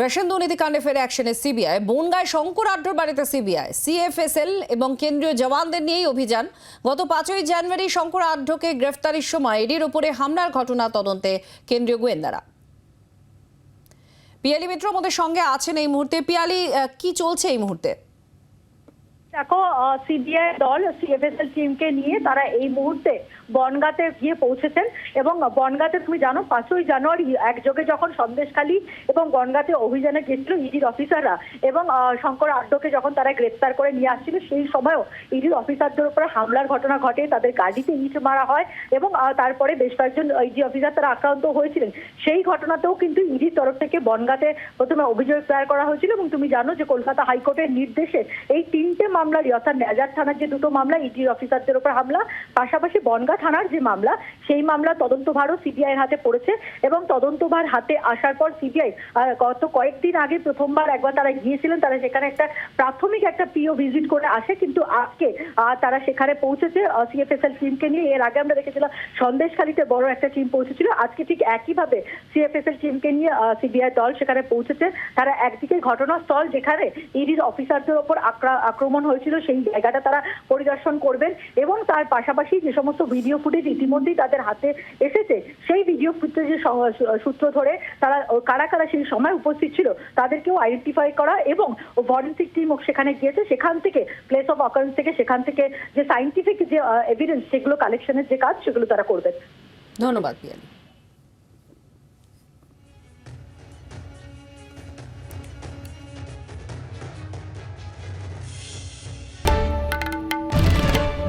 Ration দুর্নীতিকাণ্ডে ফের অ্যাকশনে CBI. বনগায় Shankar আড্ডর বাড়িতে সিবিআই। সিএফএসএল এবং কেন্দ্রীয় জওয়ানদের নিয়েই অভিযান। গত পাঁচই জানুয়ারি শঙ্কর আড্ডকে গ্রেফতারির সময় এডির উপরে হামলার ঘটনা তদন্তে কেন্দ্রীয় গোয়েন্দারা। পিয়ালি মিত্র আমাদের সঙ্গে আছেন এই মুহূর্তে। পিয়ালি কি চলছে এই মুহূর্তে? দেখো সিবিআই দল সিএফএসএল টিমকে নিয়ে তারা এই মুহূর্তে বনগাতে গিয়ে পৌঁছেছেন এবং বনগাতে তুমি জানো, পাঁচই জানুয়ারি একযোগে যখন সন্দেশখালী এবং বনগাতে অভিযানে গেছিল ইডির অফিসাররা এবং শঙ্কর আড্ডকে যখন তারা গ্রেপ্তার করে নিয়ে আসছিল, সেই সময়ও ইডির অফিসারদের উপরে হামলার ঘটনা ঘটে, তাদের গাড়িতে ইট মারা হয় এবং তারপরে বেশ কয়েকজন ইডি অফিসার তারা আক্রান্ত হয়েছিলেন। সেই ঘটনাতেও কিন্তু ইডির তরফ থেকে বনগাতে প্রথমে অভিযোগ দায়ের করা হয়েছিল এবং তুমি জানো যে কলকাতা হাইকোর্টের নির্দেশে এই তিনটে মামলারই অর্থাৎ নেজার থানার যে দুটো মামলা ইডির অফিসারদের উপর হামলা, পাশাপাশি বনগা থানার যে মামলা, সেই মামলা তদন্তভারও সিবিআই এর হাতে পড়েছে এবং তদন্তভার হাতে আসার পর সিবিআই গত কয়েকদিন আগে প্রথমবার একবার তারা গিয়েছিলেন, তারা সেখানে একটা প্রাথমিক একটা পিও ভিজিট করে আসে, কিন্তু আজকে তারা সেখানে পৌঁছেছে সিএফএসএল টিমকে নিয়ে। এর আগে আমরা দেখেছিলাম সন্দেশখালীতে বড় একটা টিম পৌঁছেছিল। আজকে ঠিক একইভাবে সিএফএসএল টিমকে নিয়ে সিবিআই দল সেখানে পৌঁছেছে। তারা একদিকে ঘটনাস্থল যেখানে ইডির অফিসারদের ওপর আক্রা- আক্রমণ হয়েছিল, সেই জায়গাটা তারা পরিদর্শন করবেন এবং তার পাশাপাশি যে সমস্ত ভিডিও ফুটেজ ইতিমধ্যেই তাদের হাতে এসেছে, সেই ভিডিও ফুটেজের সূত্র ধরে তারা কারা কারা সেই সময় উপস্থিত ছিল তাদেরকেও আইডেন্টিফাই করা এবং ফরেন্সিক টিম সেখানে গিয়েছে, সেখান থেকে প্লেস অফ অকারেন্স থেকে সেখান থেকে যে সাইন্টিফিক যে এভিডেন্স সেগুলো কালেকশনের যে কাজ সেগুলো তারা করবেন। ধন্যবাদ পিয়ালি।